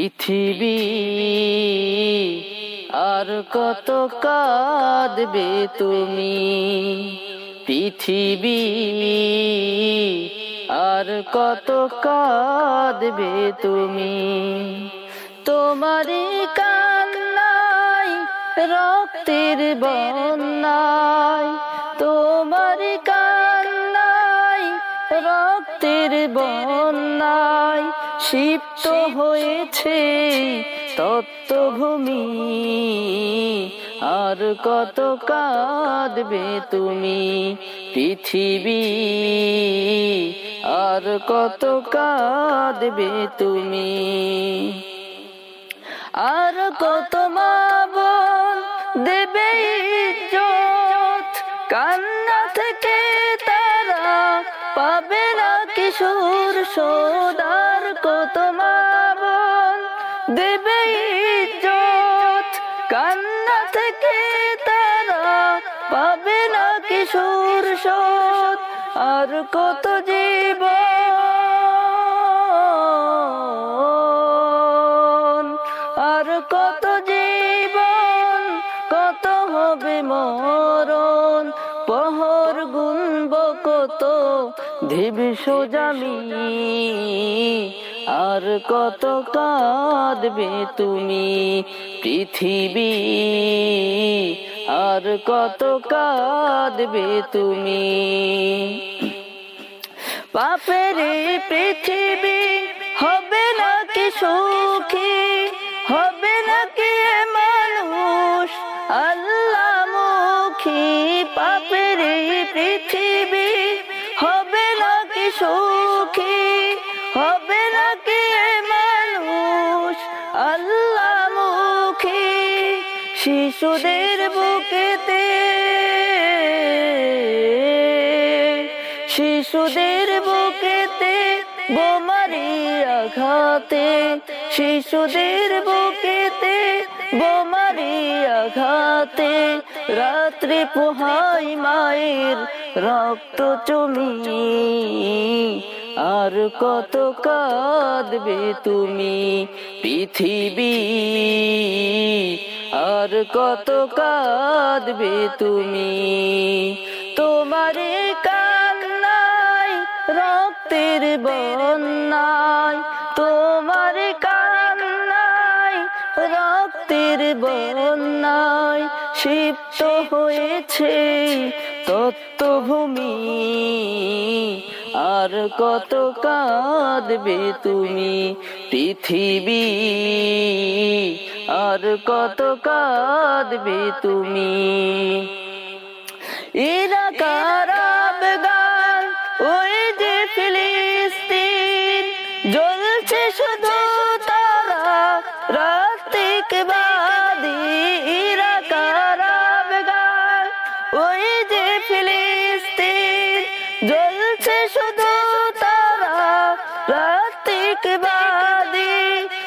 পৃথিবী, আর কত কাঁদবে তুমি? পৃথিবী, আর কত কাঁদবে তুমি? তোমারই কান্নাই রক্তের বন্যায় তোমারই কান্নাই রক্তের বন্যায় ক্ষিপ্ত হয়েছে তত্ত্বভূমি। আর কত কাঁদবে তুমি? পৃথিবী। আর কত কাঁদবে তুমি? আর কত মা দেবে কান্না থেকে তারা পাবে কিশোর সোদার কত মা বোন দেবে ইজ্জত, কান্না থেকে তারা পাবে না কিশোর সোদ? আর কত জীবন? আর কত জীবন, কত হবে মরণ? পহর গুনব কত সোজামি আর কত কাঁদবে তুমি পৃথিবী? আর কত কাঁদবে তুমি? পাপের পৃথিবী হবে নাকি সুখী? হবে নাকি মানুষ আল্লাহ মুখী পাপের পৃথিবী আল্লাহ শিশুদের বুকেতে। শিশুদের বুকেতে বোমারি আঘাতে। শিশুদের বুকেতে বোমারি আঘাতে। রাত্রি পোহাই মায়ের রক্ত চুমি আর কত কাঁদবে তুমি? পৃথিবী আর কত কাঁদবে তুমি? তোমারে কান্নাই রক্তের বন্যায়, তোমার কান্নাই রক্তের বন্যায় ক্ষিপ্ত হয়েছে তত্ত্বভূমি। আর কত কাঁদবে তুমি? পৃথিবী। আর কত কাঁদবে তুমি? ইরাক আরব গান, ওই যে ফিলিস্তিন। জ্বলছে তারা আরব গান, ওই যে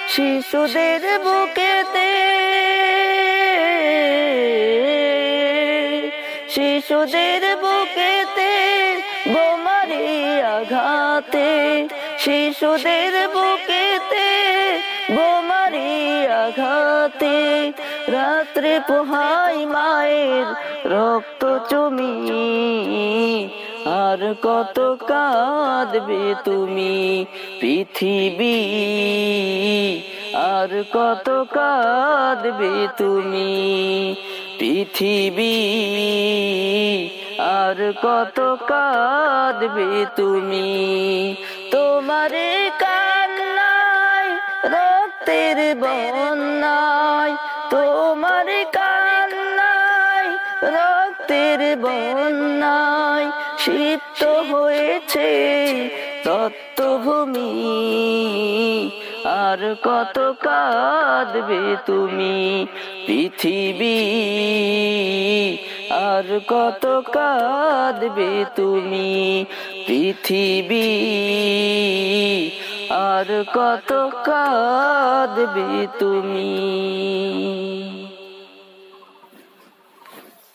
শিশুদের বুকেতে। শিশুদের বুকেতে বোমারি আঘাতে। শিশুদের বুকেতে বোমারি আঘাতে। রাত্রে পোহাই মায়ের রক্ত চুমি। আর কত কাঁদবে তুমি পৃথিবী? আর কত কাঁদবে তুমি পৃথিবী? আর কত কাঁদবে তুমি? তোমারে কান্নায় রক্তের বন্যায়। তোমার কান্নায় রক্তের বন্যায়। ক্ষিপ্ত হয়েছে তত্ত্বভূমি আর কত কাঁদবে তুমি পৃথিবী? আর কত কাঁদবে তুমি পৃথিবী? আর কত কাঁদবে তুমি?